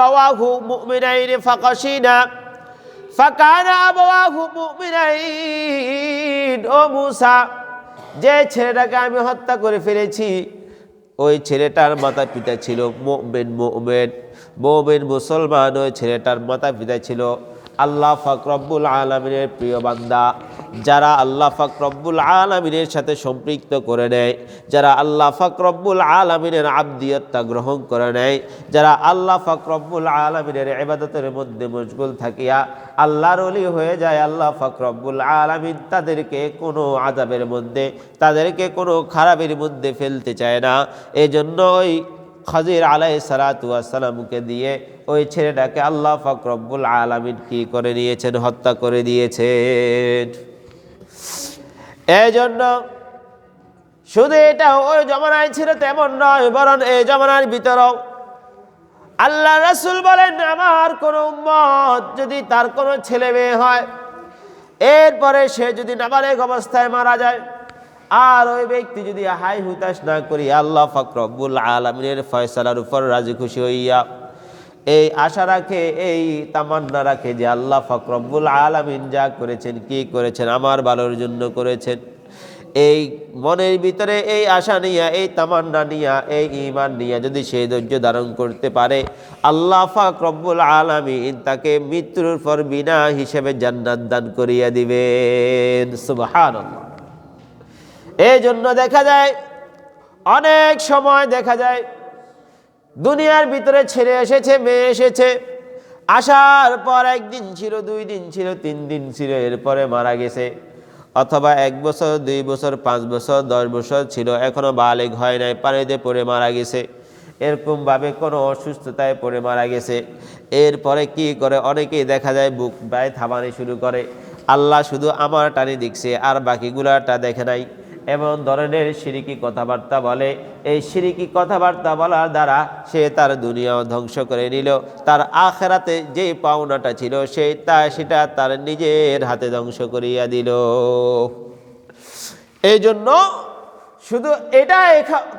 আবাওয়াহু مؤمنين فقشينا. فكان أبواه مؤمنين. ও মুসা যে ছেলেটাকে আমি হত্যা করে ফেলেছি, ওই ছেলেটার মাতা পিতা ছিল মোমেন মোমেন। মোমেন মুসলমান, ওই ছেলেটার মাতা পিতা ছিল আল্লাহ ফাকরব্বুল আলমিনের প্রিয় বান্দা। যারা আল্লাহ ফাকরব্বুল আলমিনের সাথে সম্পৃক্ত করে নেয়, যারা আল্লাহ ফাকরব্বুল আলমিনের আবদিয়তটা গ্রহণ করে নেয়, যারা আল্লাহ ফাকরব্বুল আলমিনের এবাদতের মধ্যে মশগুল থাকিয়া আল্লাহর অলি হয়ে যায়, আল্লাহ ফাকরব্বুল আলমিন তাদেরকে কোনো আজাবের মধ্যে, তাদেরকে কোনো খারাপের মধ্যে ফেলতে চায় না। এজন্য ওই খাজির আলাই সালাতামকে দিয়ে ওই ছেলেটাকে আল্লাহ ফাকরব্বুল আলমিন কি করে নিয়েছেন হত্যা করে দিয়েছেন। এই জন্য শুধু এটা ওই জমানায় ছিল তেমন নয়, বরং এই জমানার ভিতরেও আল্লাহ রসুল বলেন, আমার কোনো মত যদি তার কোনো ছেলে মেয়ে হয়, এরপরে সে যদি নাবালেক অবস্থায় মারা যায় আর ওই ব্যক্তি যদি হাই হুতাশ না করি, আল্লাহ ফাকরবুল আলমিনের ফয়সালার উপর রাজি খুশি হইয়া এই আশা রাখে, এই তামান্না রাখে যে আল্লাহ ফাকরবুল আলমিন যা করেছেন, কি করেছেন, আমার ভালোর জন্য করেছেন। এই মনের ভিতরে এই আশা নিয়া, এই তামান্না নিয়া, এই ইমান নিয়া যদি সেই ধৈর্য ধারণ করতে পারে, আল্লাহ ফাক রব্বুল আলমিন তাকে মৃত্যুর পর বিনা হিসেবে জান্নাত দান করিয়া দিবেন। সুবহান এই জন্য দেখা যায়, অনেক সময় দেখা যায়, দুনিয়ার ভিতরে ছেড়ে এসেছে, মেয়ে এসেছে, আসার পর একদিন ছিল, দুই দিন ছিল, তিন দিন ছিল, এরপরে মারা গেছে। অথবা এক বছর, দুই বছর, পাঁচ বছর, দশ বছর ছিল, এখনও বালেগ হয় নাই, পানিতে পড়ে মারা গেছে। এরকমভাবে কোনো অসুস্থতায় পড়ে মারা গেছে। এরপরে কি করে? অনেকেই দেখা যায় বুক ব্যয় থামানি শুরু করে। আল্লাহ শুধু আমার টানি দেখছে, আর বাকিগুলাটা দেখে নাই। এমন ধরনের সিরিকি কথাবার্তা বলে। এই সিরিকি কথাবার্তা বলার দ্বারা সে তার দুনিয়াও ধ্বংস করে নিল। তার আখেরাতে যে পাওনাটা ছিল সেই তা সেটা তার নিজের হাতে ধ্বংস করিয়া দিল। এই জন্য শুধু এটা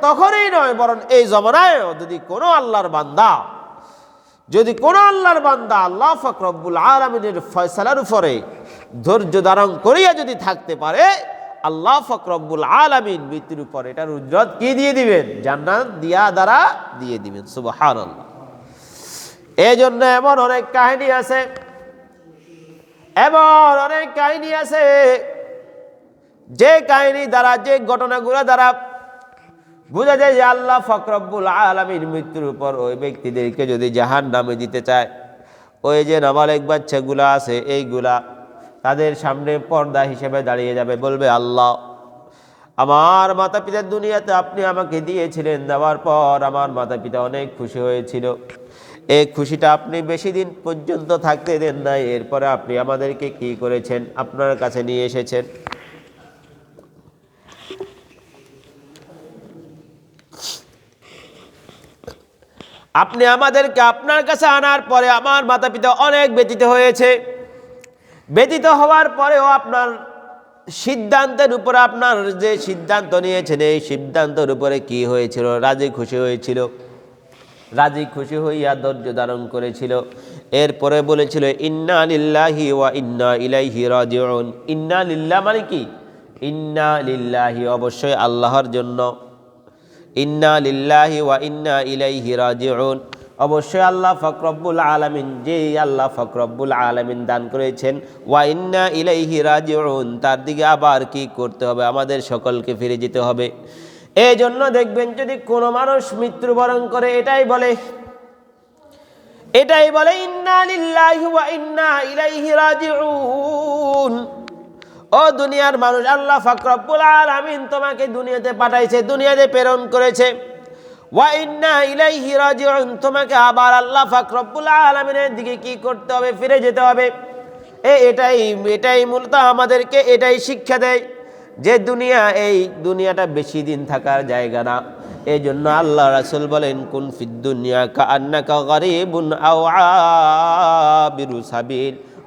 তখনই নয়, বরং এই জমানায়ও যদি কোনো আল্লাহর বান্দা, যদি কোনো আল্লাহর বান্দা আল্লাহ ফকরব্বুল আলমিনের ফয়সালার উপরে ধৈর্য ধারণ করিয়া যদি থাকতে পারে আল্লাহ ফকরব্বুল আলমিন মৃত্যুর উপর এটার উজ্জ্বল কি দিয়ে দিবেন? জান্নাত দিয়া দ্বারা দিয়ে দিবেন সুবহান এই জন্য এমন অনেক কাহিনী আছে, এমন অনেক কাহিনী আছে, যে কাহিনী দ্বারা, যে ঘটনাগুলো দ্বারা বোঝা যায় যে আল্লাহ ফকরব্বুল আলমীর মৃত্যুর উপর ওই ব্যক্তিদেরকে যদি জাহান নামে দিতে চায়, ওই যে নাবালেক বাচ্চাগুলা আছে, এইগুলা তাদের সামনে পর্দা হিসেবে দাঁড়িয়ে যাবে, বলবে, আল্লাহ, আমার মাতা পিতার দুনিয়াতে আপনি আমাকে দিয়েছিলেন, দেওয়ার পর আমার মাতা পিতা অনেক খুশি হয়েছিল। এই খুশিটা আপনি বেশি দিন পর্যন্ত থাকতে দেন নাই, এরপরে আপনি আমাদেরকে কি করেছেন? আপনার কাছে নিয়ে এসেছেন। আপনি আমাদেরকে আপনার কাছে আনার পরে আমার মাতা পিতা অনেক ব্যতীত হয়েছে। ব্যতীত হওয়ার পরেও আপনার সিদ্ধান্তের উপরে আপনার যে সিদ্ধান্ত নিয়েছেন, এই সিদ্ধান্তের উপরে কি হয়েছিল? রাজি খুশি হয়েছিল? রাজি খুশি হইয়া ধৈর্য ধারণ করেছিল। এরপরে বলেছিল, ইন্না লিল্লাহি ওয়া ইন্না ইলাইহি রাজিউন। ইন্না লিল্লাহ মানে কি? ইন্না লিল্লাহি, অবশ্যই আল্লাহর জন্য। ইন্না লিল্লাহি ওয়া ইন্না ইলাইহি রাজিউন। অবশ্যই আল্লাহ ফকরব্বুল আলামিন যে আল্লাহ ফকরব্বুল আলামিন দান করেছেন, ওয়া ইন্না ইলাইহি রাজিউন, তার দিকে আবার কি করতে হবে? আমাদের সকলকে ফিরে যেতে হবে। এই জন্য দেখবেন যদি কোনো মানুষ মৃত্যুবরণ করে, এটাই বলে এটাই বলে, ইন্না ইন্না ইলাইহি ও দুনিয়ার মানুষ, আল্লাহ ফাকরবুল আলামিন তোমাকে দুনিয়াতে পাঠাইছে, দুনিয়াতে প্রেরণ করেছে ওয়া ইন্না ইলাইহি রাজিউন তোমাকে আবার আল্লাহ ফাকরবুল আলামিনের দিকে কি করতে হবে? ফিরে যেতে হবে। এ, এটাই এটাই মূলত আমাদেরকে এটাই শিক্ষা দেয় যে দুনিয়া, এই দুনিয়াটা বেশি দিন থাকার জায়গা না। এই জন্য আল্লাহ রাসুল বলেন, কুন ফিদ দুনিয়া কা আন্নাকা গরিবুন আও আবিরু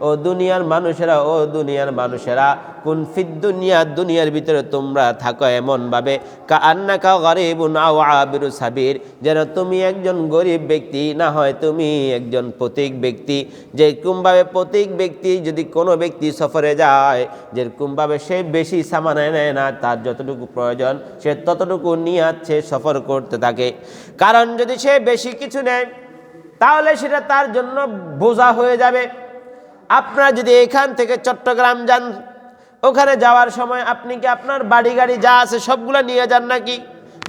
ও দুনিয়ার মানুষেরা, ও দুনিয়ার মানুষেরা, কোন ফিদ দুনিয়া, দুনিয়ার ভিতরে তোমরা থাকো এমনভাবে। কা আন্নাকা গরিবুন আও আবিরু সাবির, যেন তুমি একজন গরিব ব্যক্তি, না হয় তুমি একজন প্রতীক ব্যক্তি। যে যেরকমভাবে প্রতীক ব্যক্তি যদি কোনো ব্যক্তি সফরে যায়, যেরকমভাবে সে বেশি সামান নেয় না, তার যতটুকু প্রয়োজন, সে ততটুকু নিয়ে সে সফর করতে থাকে। কারণ যদি সে বেশি কিছু নেয়, তাহলে সেটা তার জন্য বোঝা হয়ে যাবে। আপনারা যদি এখান থেকে চট্টগ্রাম যান, ওখানে যাওয়ার সময় আপনি কি আপনার বাড়ি গাড়ি যা আছে সবগুলো নিয়ে যান নাকি?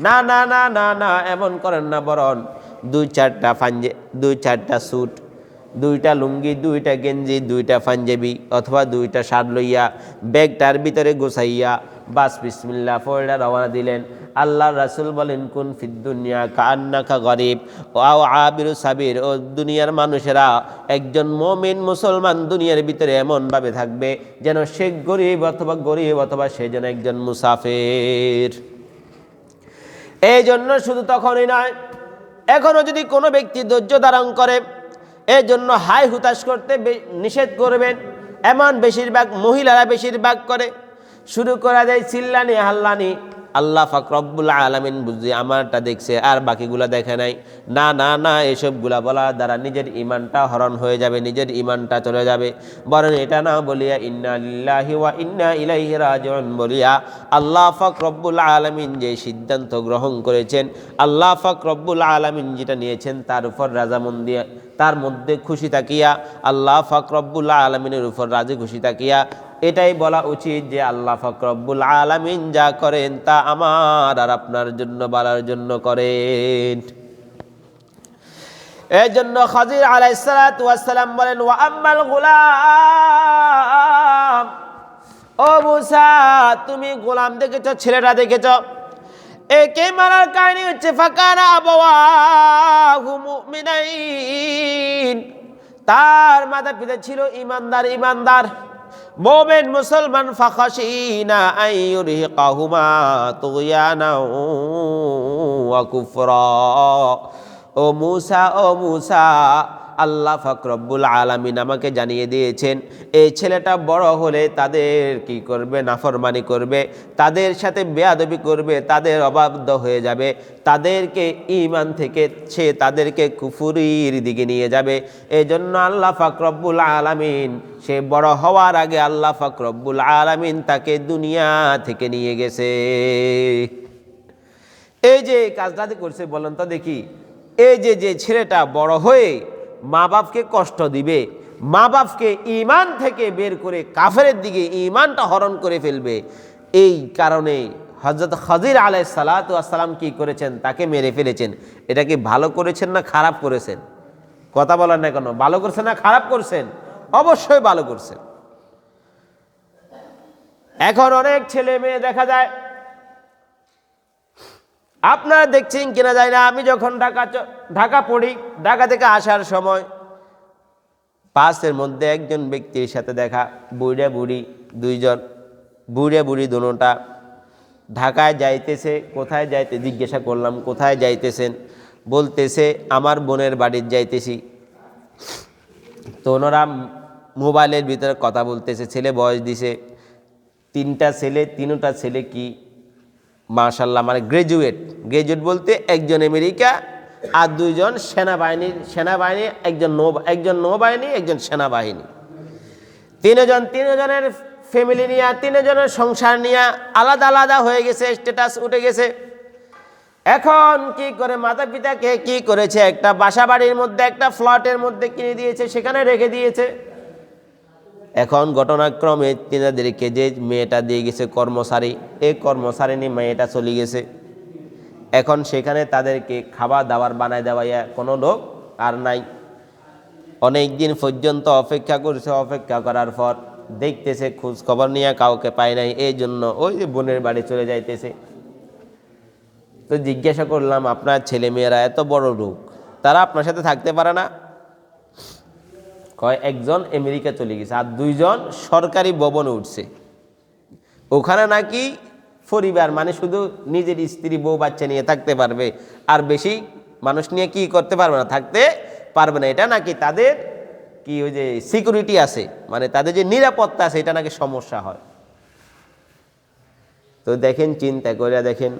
না না না না না, এমন করেন না বরণ। দুই চারটা ফাঞ্জে, দুই চারটা স্যুট, দুইটা লুঙ্গি, দুইটা গেঞ্জি, দুইটা পাঞ্জাবি অথবা দুইটা শার্ট লইয়া ব্যাগটার ভিতরে গোছাইয়া বাস বিসমিল্লা ফয়ডা রওনা দিলেন। আল্লাহ রাসুল বলেন, কোন ফিদ্দুনিয়া কান্নাকা গরিব? ও আবির সাবির, ও দুনিয়ার মানুষেরা, একজন মমিন মুসলমান দুনিয়ার ভিতরে এমনভাবে থাকবে যেন সে গরিব অথবা গরিব অথবা সে যেন একজন মুসাফির। এই জন্য শুধু তখনই নয় এখনও যদি কোনো ব্যক্তি ধৈর্য ধারণ করে এই জন্য হাই হুতাশ করতে নিষেধ করবেন। এমন বেশিরভাগ মহিলারা বেশিরভাগ করে শুরু করা যায় চিল্লানি, হাল্লানি। আল্লাহ ফাকরবুল আলমিন বুঝি আমারটা দেখছে, আর বাকিগুলা দেখে নাই। না না না, এসবগুলা বলার দ্বারা নিজের ইমানটা হরণ হয়ে যাবে, নিজের ইমানটা চলে যাবে। বরং এটা না বলিয়া ইন্না লিল্লাহি ওয়া ইন্না ইলাইহি রাজিউন বলিয়া আল্লাহ ফাকরবুল আলমিন যে সিদ্ধান্ত গ্রহণ করেছেন, আল্লাহ ফাকরবুল আলমিন যেটা নিয়েছেন তার উপর রাজামন দিয়ে তার মধ্যে খুশি থাকিয়া, আল্লাহ ফাকরবুল্লা আলমিনের উপর রাজি খুশি থাকিয়া, এটাই বলা উচিত যে আল্লাহ ফাকরবুল আলমিন যা করেন তা আমার আর আপনার জন্য, বলার জন্য করেন। এই জন্য খাজির আলাইসালাম বলেন, ওয়া আম্মাল গোলাম। ও মুসা, তুমি গোলাম দেখেছ, ছেলেটা দেখেছ? একে মারার কাহিনী হচ্ছে আবহাওয়া মুমিনাইন। তার মাতা পিতা ছিল ইমানদার ইমানদার। মোমেন মুসলমান ফাখাসিনা আইয়ুরহিকাহুমা তুগয়ানা ওয়া কুফরা। ও মুসা ও মুসা আল্লাহ ফাকরব্বুল আলামিন আমাকে জানিয়ে দিয়েছেন, এই ছেলেটা বড় হলে তাদের কি করবে? নাফরমানি করবে, তাদের সাথে বেয়াদবি করবে, তাদের অবাধ্য হয়ে যাবে, তাদেরকে ইমান থেকে সে তাদেরকে কুফুরির দিকে নিয়ে যাবে। এই জন্য আল্লাহ ফাকরব্বুল আলামিন, সে বড় হওয়ার আগে আল্লাহ ফাকরব্বুল আলামিন তাকে দুনিয়া থেকে নিয়ে গেছে। এই যে কাজটাতে করছে, বলেন তো দেখি। এই যে যে ছেলেটা বড় হয়ে মা বাপকে কষ্ট দিবে, মা বাপকে ইমান থেকে বের করে কাফের দিকে ইমানটা হরণ করে ফেলবে। এই কারণে হজরত হজির আলাই সালাতাম কি করেছেন? তাকে মেরে ফেলেছেন। এটা কি ভালো করেছেন না খারাপ করেছেন? কথা বলার না কেন। ভালো করছেন না খারাপ করছেন? অবশ্যই ভালো করছেন। এখন অনেক ছেলে মেয়ে দেখা যায় আপনারা দেখছেন কিনা যায় না, আমি যখন ঢাকা ঢাকা পড়ি, ঢাকা থেকে আসার সময় পাসের মধ্যে একজন ব্যক্তির সাথে দেখা, বুড়া বুড়ি দুইজন, বুড়া বুড়ি দুটা ঢাকায় যাইতেছে, কোথায় যাইতে জিজ্ঞাসা করলাম, কোথায় যাইতেছেন? বলতেছে, আমার বোনের বাড়ির যাইতেছি। তো ওনারা মোবাইলের ভিতরে কথা বলতেছে, ছেলে বয়স দিছে, তিনটা ছেলে তিনটা ছেলে কি মার্শাল্লাহ মানে গ্রাজুয়েট গ্রাজুয়েট বলতে একজন আমেরিকা আর দুইজন সেনাবাহিনীর সেনাবাহিনী, একজন নৌ, একজন নৌবাহিনী, একজন সেনাবাহিনী। তিনজন, তিনজনের ফ্যামিলি নিয়ে, তিনজনের সংসার নিয়ে আলাদা আলাদা হয়ে গেছে স্ট্যাটাস উঠে গেছে। এখন কি করে মাতা পিতাকে কি করেছে? একটা বাসা বাড়ির মধ্যে, একটা ফ্ল্যাটের মধ্যে কিনে দিয়েছে, সেখানে রেখে দিয়েছে। এখন ঘটনাক্রমে তিনাদেরকে যে মেয়েটা দিয়ে গেছে কর্মচারী, এই কর্মচারিণী মেয়েটা চলে গেছে। এখন সেখানে তাদেরকে খাবার দাবার বানায় দেওয়াইয়া কোনো লোক আর নাই। অনেক দিন পর্যন্ত অপেক্ষা করছে, অপেক্ষা করার পর দেখতেছে খোঁজ খবর নিয়ে কাউকে পায় নাই, এই জন্য ওই যে বোনের বাড়ি চলে যাইতেছে। তো জিজ্ঞাসা করলাম, আপনার ছেলে মেয়েরা এত বড় রোগ তারা আপনার সাথে থাকতে পারে না? কয়, একজন আমেরিকা চলে গেছে আর দুইজন সরকারি ভবনে উঠছে। ওখানে নাকি পরিবার মানে শুধু নিজের স্ত্রী, বউ, বাচ্চা নিয়ে থাকতে পারবে। আর বেশি মানুষ নিয়ে কি করতে পারবে না, থাকতে পারবে না। এটা নাকি তাদের কি ওই যে সিকিউরিটি আছে মানে তাদের যে নিরাপত্তা আছে, এটা নাকি সমস্যা হয়। তো দেখেন, চিন্তা করে দেখেন,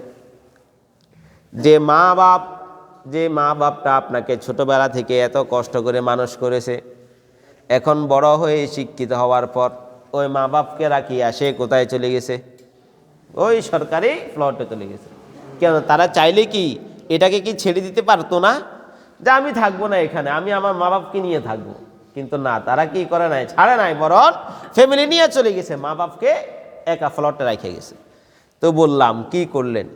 যে মা বাপ যে মা বাপটা আপনাকে ছোটবেলা থেকে এত কষ্ট করে মানুষ করেছে এখন বড় হয়ে শিক্ষিত হওয়ার পর ওই মা বাপকে রাখি আসে কোথায় চলে গেছে? ওই সরকারি ফ্লটে চলে গেছে। কেন তারা চাইলে কি এটাকে কি ছেড়ে দিতে পারতো না? যে আমি থাকব না এখানে, আমি আমার মা বাপকে নিয়ে থাকব। কিন্তু না, তারা কি করে নাই, ছাড়ে নাই, বরং ফ্যামিলি নিয়ে চলে গেছে, মা বাপকে একা ফ্লটে রেখে গেছে। তো বললাম, কি করলেন?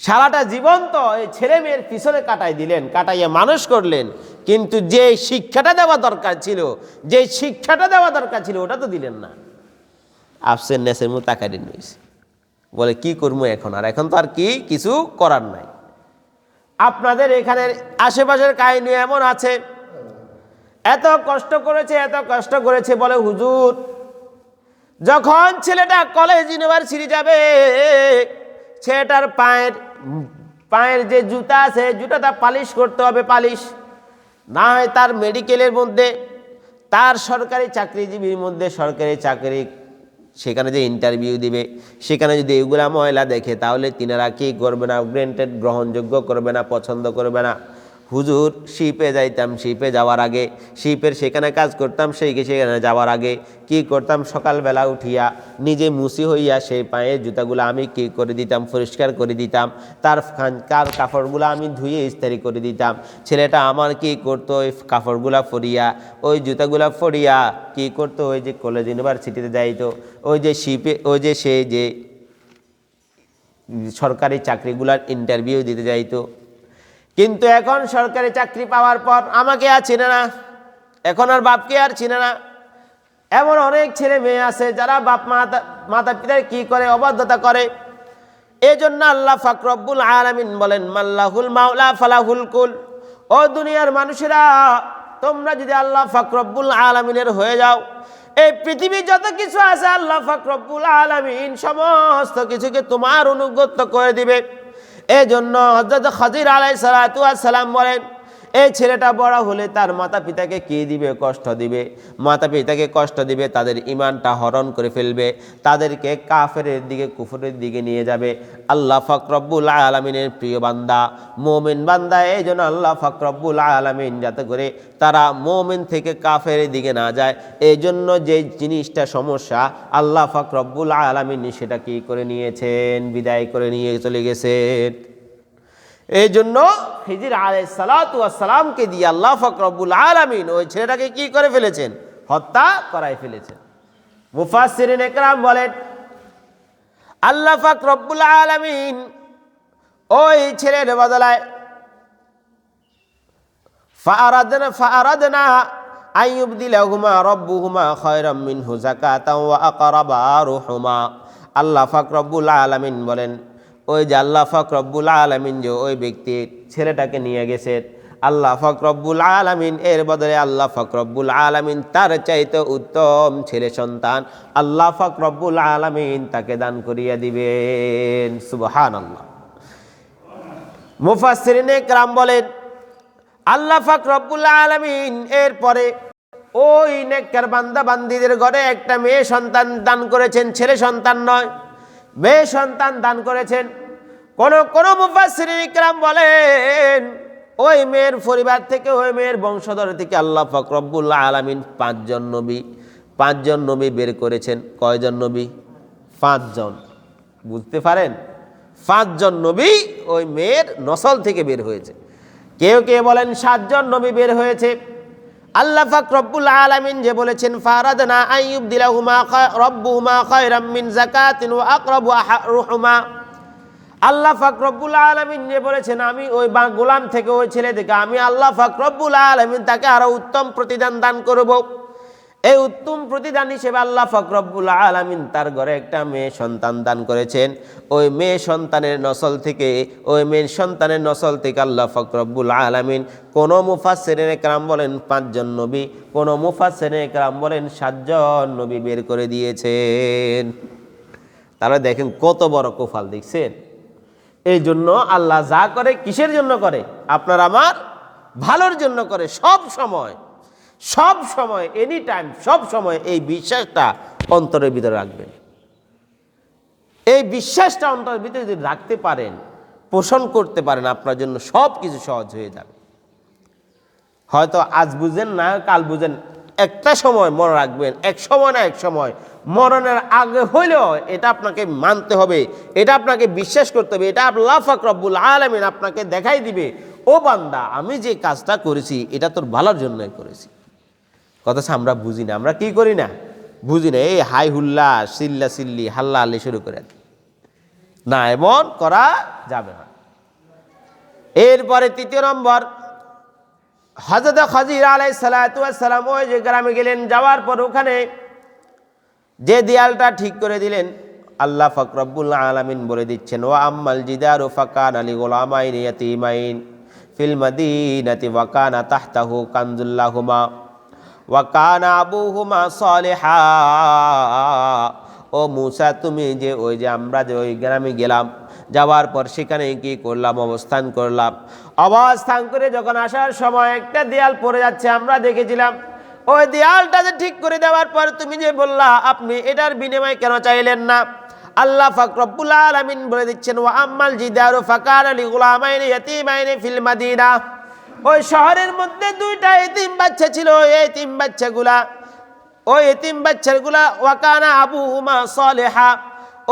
সারাটা জীবন তো এই ছেলে মেয়ের পিছনে কাটাই দিলেন, কাটাইয়া মানুষ করলেন। কিন্তু যে শিক্ষাটা দেওয়া দরকার ছিল যে শিক্ষাটা দেওয়া দরকার ছিল, ওটা তো দিলেন না। আফসেন নেসের মতো তাকাই রয়েছে বলে, কি করব এখন? আর এখন তো আর কি, কিছু করার নাই। আপনাদের এখানের আশেপাশের কাহিনী এমন আছে, এত কষ্ট করেছে, এত কষ্ট করেছে। বলে, হুজুর, যখন ছেলেটা কলেজ ইউনিভার্সিটি যাবে, ছেলেটার পায়ের পায়ের যে জুতা আছে, জুতাটা পালিশ করতে হবে, পালিশ। না হয় তার মেডিকেলের মধ্যে, তার সরকারি চাকরিজীবীর মধ্যে সরকারি চাকরি, সেখানে যে ইন্টারভিউ দিবে, সেখানে যদি এগুলা ময়লা দেখে, তাহলে তিনারা কি করবে না? গ্রেন্টেড গ্রহণযোগ্য করবে না, পছন্দ করবে না। হুজুর, শিপে যাইতাম, শিপে যাওয়ার আগে, শিপের সেখানে কাজ করতাম, সেই সেখানে যাওয়ার আগে কি করতাম? সকালবেলা উঠিয়া নিজে মুসি হইয়া সেই পায়ের জুতাগুলো আমি কি করে দিতাম? পরিষ্কার করে দিতাম। তার কার কাপড়গুলো আমি ধুয়ে ইস্তারি করে দিতাম। ছেলেটা আমার কি করতো? ওই কাপড়গুলা ফরিয়া ওই জুতাগুলা ফরিয়া কি করতো? ওই যে কলেজ ইউনিভার্সিটিতে যাইতো। ওই যে শিপে, ওই যে সে যে সরকারি চাকরিগুলার ইন্টারভিউ দিতে যাইতো। কিন্তু এখন সরকারি চাকরি পাওয়ার পর আমাকে আর চিনে না। এখন আর বাপকে আর চিনে না। এমন অনেক ছেলে মেয়ে আছে যারা বাপ মাতা মাতা পিতার কি করে অবাধ্যতা করে। এই জন্য আল্লাহ ফাকরব্বুল আলামিন বলেন, মাল্লাহুল মাওলা ফালাহুল কুল। ও দুনিয়ার মানুষেরা, তোমরা যদি আল্লাহ ফাকরব্বুল আলামিনের হয়ে যাও, এই পৃথিবী যত কিছু আছে আল্লাহ ফাকরব্বুল আলামিন সমস্ত কিছুকে তোমার অনুগত্য করে দিবে। এই জন্য হজরত খাজির আলাই সালাম বলেন এই ছেলেটা বড় হলে তার মাতা পিতাকে কি দিবে, কষ্ট দিবে? মাতা পিতাকে কষ্ট দিবে, তাদের ইমানটা হরণ করে ফেলবে, তাদেরকে কাফের দিকে, কুফরের দিকে নিয়ে যাবে। আল্লাহ ফকরব্বুল আলমিনের প্রিয় বান্দা, মোমেন বান্দা, এই জন্য আল্লাহ ফকরব্বুল আলমিন যাতে করে তারা মোমেন থেকে কাফের দিকে না যায়। এই জন্য যে জিনিসটা সমস্যা, আল্লাহ ফকরব্বুল আলমিন সেটা কি করে নিয়েছেন? বিদায় করে নিয়ে চলে গেছেন। এই জন্য হিজির আলাইসালাতামকে দিয়ে আল্লাহ ফকরবুল আলমিন ওই ছেলেটাকে কি করে ফেলেছেন? হত্যা করাই ফেলেছেন। মুফাসিরিন একরাম বলেন, আল্লাহ ফাকরবুল আলমিন ওই ছেলের বদলায় আল্লাহ ফাকরবুল আলমিন বলেন ওই যে আল্লাহ ফাকরবুল আলমিন যে ওই ব্যক্তি ছেলেটাকে নিয়ে গেছে। আল্লাহ ফকরব্বুল আলমিন, এর বদলে আল্লাহ ফকরব্বুল আলমিন তার চাইতে উত্তম ছেলে সন্তান আল্লাহ ফকরব্বুল আলমিন তাকে দান করিয়া দিবেন। সুবহান আল্লাহ মুফাসরিন একরাম বলেন, আল্লাহ ফাক রব্বুল আলমিন, এরপরে ওই নেককার বান্দা বান্দিদের ঘরে একটা মেয়ে সন্তান দান করেছেন, ছেলে সন্তান নয়। মেয়ে সন্তান দান করেছেন। কোন কোন মুফাসরিন ইকরাম বলেন, ওই মেয়ের পরিবার থেকে ওই মেয়ের বংশধর থেকে আল্লাহ ফকরবুল্লাহ আলমিন পাঁচজন নবী পাঁচজন নবী বের করেছেন। কয়জন নবী? পাঁচজন। বুঝতে পারেন? পাঁচজন নবী ওই মেয়ের নসল থেকে বের হয়েছে। কেউ কেউ বলেন সাতজন নবী বের হয়েছে? আল্লাহ ফাক রব্বুল আলামিন যে বলেছেন, ফারাদনা আইয়ুব দিলাহুমা রব্বুহুমা খায়রাম জাকাতিন ওয়া আকরাবু রুহুমা। আল্লাহ ফাক রব্বুল আলামিন যে বলেছেন, আমি ওই বা, গোলাম থেকে ওই ছেলে থেকে আমি আল্লাহ ফাক রব্বুল আলমিন তাকে আরও উত্তম প্রতিদান দান করব। এই উত্তম প্রতিদান হিসেবে আল্লাহ ফকরব্বুল আলমিন তার ঘরে একটা মেয়ে সন্তান দান করেছেন। ওই মেয়ে সন্তানের নসল থেকে, ওই মেয়ের সন্তানের নসল থেকে আল্লাহ ফকরব্বুল আলমিন কোনো মুফাসেরেন একরাম বলেন পাঁচজন নবী, কোনো মুফাসেরেন একরাম বলেন সাতজন নবী বের করে দিয়েছেন। তারা দেখেন কত বড় কোফাল, দেখছেন? এই জন্য আল্লাহ যা করে কিসের জন্য করে? আপনার আমার ভালোর জন্য করে সব সময়। সব সময় এনি টাইম সব সময় এই বিশ্বাসটা অন্তরের ভিতরে রাখবেন। এই বিশ্বাসটা অন্তরের ভিতরে যদি রাখতে পারেন, পোষণ করতে পারেন, আপনার জন্য সব কিছু সহজ হয়ে যাবে। হয়তো আজ বুঝেন না, কাল বুঝেন, একটা সময় মনে রাখবেন, এক সময় না এক সময়, মরণের আগে হইলেও এটা আপনাকে মানতে হবে, এটা আপনাকে বিশ্বাস করতে হবে, এটা আল্লাহ ফাকরবুল আলমিন আপনাকে দেখাই দিবে, ও বান্দা, আমি যে কাজটা করেছি, এটা তোর ভালোর জন্যই করেছি। কথা আমরা বুঝি না। আমরা কি করি না? বুঝি না। এই হাই হুল্লা, সিল্লা, সিল্লি, হাল্লা আল্লি শুরু করে না, এমন করা যাবে না। এরপরে তৃতীয় নম্বর হজরত খাজির আলাই সালাম ওই যে গ্রামে গেলেন, যাওয়ার পর ওখানে যে দেয়ালটা ঠিক করে দিলেন, আল্লাহ ফকরবুল আলমিন বলে দিচ্ছেন ও আম্মাল জিদার ও ফাকান আলী গোলামাইন ইয়াতিমাইন ফিল মদিনাতি ওয়াকানা তাহতাহু কানজুল্লাহুমা। ওয়াকানা সালেহা। ও মুসা, তুমি যে ওই যে আমরা যে ওই গ্রামে গেলাম, যাওয়ার পর সেখানে কি করলাম, অবস্থান করলাম। অবস্থান করে যখন আসার সময় একটা দেয়াল পড়ে যাচ্ছে, আমরা দেখেছিলাম, ওই দেয়ালটা যে ঠিক করে দেওয়ার পর তুমি যে বললা, আপনি এটার বিনিময়ে কেন চাইলেন না? আল্লাহ ফাকরবুল আলামিন বলে দিচ্ছেন ও আম্মাল জিদারু ফাকার আলী গুলামাইনি ইয়াতিমাইনি ফিল ওই শহরের মধ্যে দুইটা এতিম বাচ্চা ছিল, ওই এতিম বাচ্চাগুলা, ওই এতিম বাচ্চাগুলা, ওয়াকানা আবু হুমা সলেহা,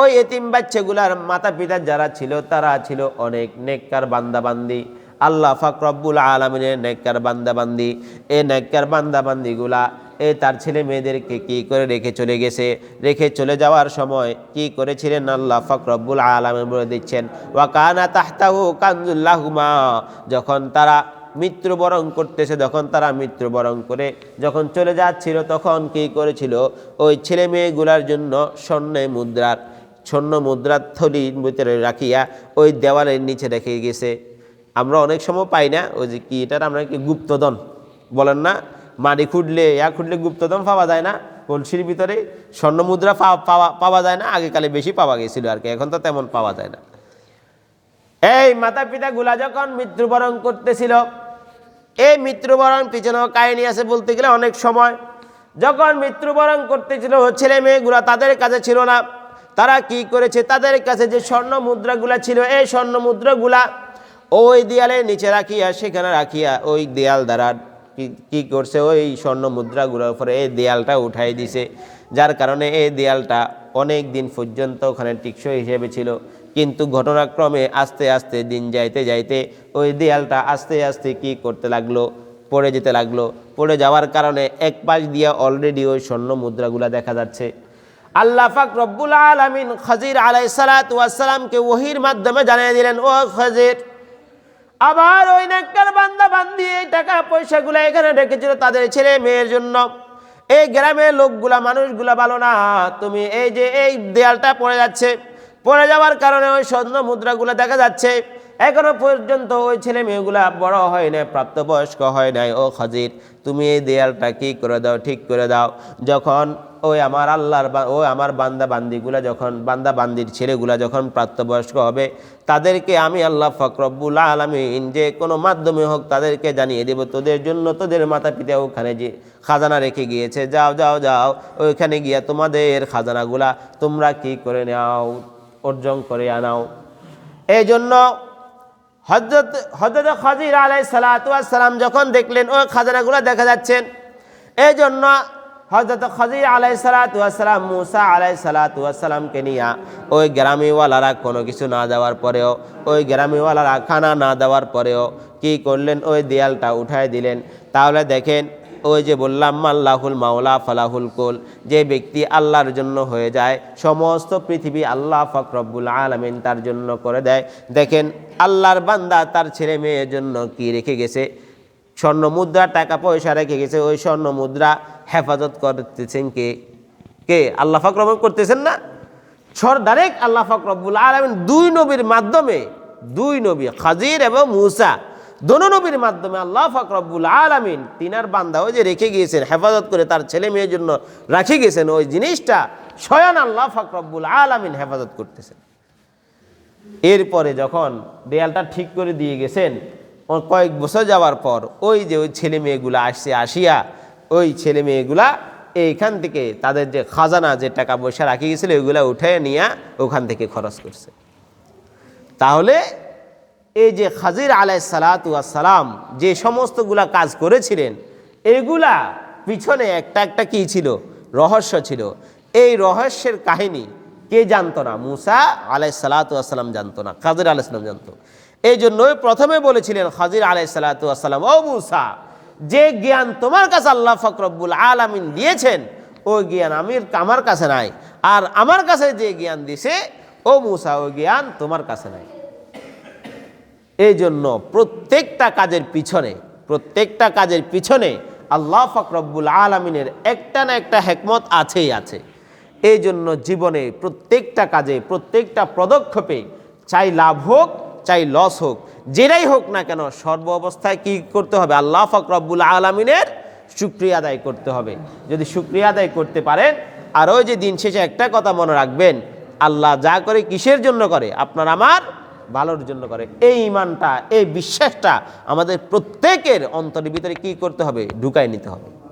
ওই এতিম বাচ্চাগুলার মাতা পিতা যারা ছিল, তারা ছিল অনেক নেককার বান্দাবান্দি। আল্লাহ ফাকরব্বুল আলমিনের নেককার বান্দাবান্দি। এই নেককার বান্দাবান্দিগুলা, এ তার ছেলে মেয়েদেরকে কি করে রেখে চলে গেছে? রেখে চলে যাওয়ার সময় কি করেছিলেন? আল্লাহ ফাকরব্বুল আলমিন বলে দিচ্ছেন, ওয়াকানা তাহতাহু কানজুল্লাহুমা যখন তারা মৃত্যুবরণ করতেছে যখন তারা মৃত্যুবরণ করে যখন চলে যাচ্ছিল, তখন কি করেছিল? ওই ছেলে মেয়েগুলার জন্য স্বর্ণে মুদ্রার স্বর্ণ মুদ্রার থলির ভিতরে রাখিয়া ওই দেওয়ালের নিচে রেখে গেছে। আমরা অনেক সময় পাই না, ওই যে কি এটার আমরা কি গুপ্তধন বলেন না? মাটি খুঁড়লে, ইয়া খুঁড়লে গুপ্তধন পাওয়া যায় না, কলসির ভিতরে স্বর্ণ মুদ্রা পাওয়া, পাওয়া- যায় না, আগেকালে বেশি পাওয়া গেছিল আর কি, এখন তো তেমন পাওয়া যায় না। এই মাতা পিতাগুলা যখন মৃত্যুবরণ করতেছিল এই মৃত্যুবরণ পিছনেও কাহিনী আছে বলতে গেলে অনেক সময়। যখন মৃত্যুবরণ করতেছিল ছেলে মেয়েগুলা, তাদের কাছে ছিল না। তারা কি করেছে? তাদের কাছে যে স্বর্ণ মুদ্রাগুলা ছিল, এই স্বর্ণ মুদ্রাগুলা ওই দেয়ালের নিচে রাখিয়া, সেখানে রাখিয়া ওই দেয়াল দ্বারা কি- কি করছে? ওই স্বর্ণ মুদ্রাগুলোর উপরে এই দেয়ালটা উঠাই দিছে। যার কারণে এই দেয়ালটা অনেক দিন পর্যন্ত ওখানে টিকসই হিসেবে ছিল। কিন্তু ঘটনাক্রমে আস্তে আস্তে দিন যাইতে যাইতে ওই দেয়ালটা আস্তে আস্তে কি করতে লাগল, পড়ে যেতে লাগল। পড়ে যাওয়ার কারণে এক পাশ দিয়ে অলরেডি ওই স্বর্ণ মুদ্রাগুলা দেখা যাচ্ছে। আল্লাহ পাক রব্বুল আলামিন খাজির আলাই সালাতামকে ওহির মাধ্যমে জানিয়ে দিলেন, ও খাজির, আবার ওই নেককার বান্দা বান্দি এই টাকা পয়সাগুলো এখানে রেখেছিল তাদের ছেলে মেয়ের জন্য। এই গ্রামের লোকগুলা, মানুষগুলা ভালো না। তুমি এই যে এই দেয়ালটা পড়ে যাচ্ছে পড়ে যাওয়ার কারণে ওই স্বর্ণ মুদ্রাগুলো দেখা যাচ্ছে। এখনও পর্যন্ত ওই ছেলে মেয়েগুলা বড় হয় নাই, প্রাপ্তবয়স্ক হয় নাই। ও খাজির তুমি এই দেয়ালটা কি করে দাও? ঠিক করে দাও। যখন ওই আমার আল্লাহর ওই আমার বান্দা বান্দিগুলা যখন, বান্দা বান্দির ছেলেগুলা যখন প্রাপ্তবয়স্ক হবে, তাদেরকে আমি আল্লাহ ফকরবুল আলমিন যে কোনো মাধ্যমে হোক তাদেরকে জানিয়ে দেব, তোদের জন্য তোদের মাতা পিতা ওখানে যে খাজানা রেখে গিয়েছে। যাও যাও যাও, ওইখানে গিয়া তোমাদের খাজানাগুলা তোমরা কি করে নাও? অর্জন করে আনাও। এই জন্য হজরত হজরত খাজির আলাই সালাম যখন দেখলেন, ওই খাজানাগুলো দেখা যাচ্ছেন এই জন্য হজরত খাজির আলাই সালাম, মুসা আলাই সালাতামকে নিয়ে ওই গ্রামীওয়ালারা কোনো কিছু না দেওয়ার পরেও, ওই গ্রামীওয়ালারা খানা না দেওয়ার পরেও কি করলেন? ওই দেয়ালটা উঠায় দিলেন। তাহলে দেখেন ওই যে বললাম, আল্লাহুল মাওলা, ফালাহুল কুল। যে ব্যক্তি আল্লাহর জন্য হয়ে যায়, সমস্ত পৃথিবী আল্লাহ ফকরব্বুল আলমিন তার জন্য করে দেয়। দেখেন, আল্লাহর বান্দা তার ছেলে মেয়ের জন্য কি রেখে গেছে? স্বর্ণ মুদ্রা, টাকা পয়সা রেখে গেছে। ওই স্বর্ণ মুদ্রা হেফাজত করতেছেন কে? কে? আল্লাহ ফকরব করতেছেন না? সর ডাইরেক্ট আল্লাহ ফকরবুল আলমিন দুই নবীর মাধ্যমে, দুই নবী, খাজির এবং মুসা দোনো নবীর মাধ্যমে আল্লাহ ফকরবুল আলমিন তিনার বান্দা ওই যে রেখে গিয়েছেন, হেফাজত করে তার ছেলে মেয়ের জন্য রাখে গেছেন ওই জিনিসটা স্বয়ং আল্লাহ ফকরবুল আলমিন হেফাজত করতেছেন। এরপরে যখন দেয়ালটা ঠিক করে দিয়ে গেছেন কয়েক বছর যাওয়ার পর ওই যে ওই ছেলে মেয়েগুলো আসছে, আসিয়া ওই ছেলে মেয়েগুলা এইখান থেকে তাদের যে খাজানা যে টাকা পয়সা রাখি গেছিল ওইগুলা উঠে নিয়ে ওখান থেকে খরচ করছে। তাহলে এই যে খাজির আলাই সালাম যে সমস্তগুলা কাজ করেছিলেন, এগুলা পিছনে একটা একটা কি ছিল? রহস্য ছিল। এই রহস্যের কাহিনী কে জানতো না? মুসা আলাই সালাতাম জানতো না, খাজির আলাইসালাম জানতো। এই জন্যই প্রথমে বলেছিলেন খাজির আলাই সালাতাম ও মুসা, যে জ্ঞান তোমার কাছে আল্লাহ ফকরব্বুল আলামিন দিয়েছেন, ওই জ্ঞান আমির আমার কাছে নাই। আর আমার কাছে যে জ্ঞান দিছে, ও মুসা, ওই জ্ঞান তোমার কাছে নাই। এই জন্য প্রত্যেকটা কাজের পিছনে, প্রত্যেকটা কাজের পিছনে আল্লাহ ফকরব্বুল আলমিনের একটা না একটা হেকমত আছেই আছে। এই জন্য জীবনে প্রত্যেকটা কাজে, প্রত্যেকটা পদক্ষেপে চাই লাভ হোক, চাই লস হোক, যেটাই হোক না কেন সর্ব অবস্থায় কী করতে হবে? আল্লাহ ফকরব্বুল আলমিনের শুক্রিয়া আদায় করতে হবে। যদি শুক্রিয়া আদায় করতে পারেন, আর ওই যে দিন শেষে একটা কথা মনে রাখবেন, আল্লাহ যা করে কিসের জন্য করে? আপনার, আমার ভালোর জন্য করে। এই ইমানটা এই বিশ্বাসটা আমাদের প্রত্যেকের অন্তরের ভিতরে কি করতে হবে? ঢুকাই নিতে হবে।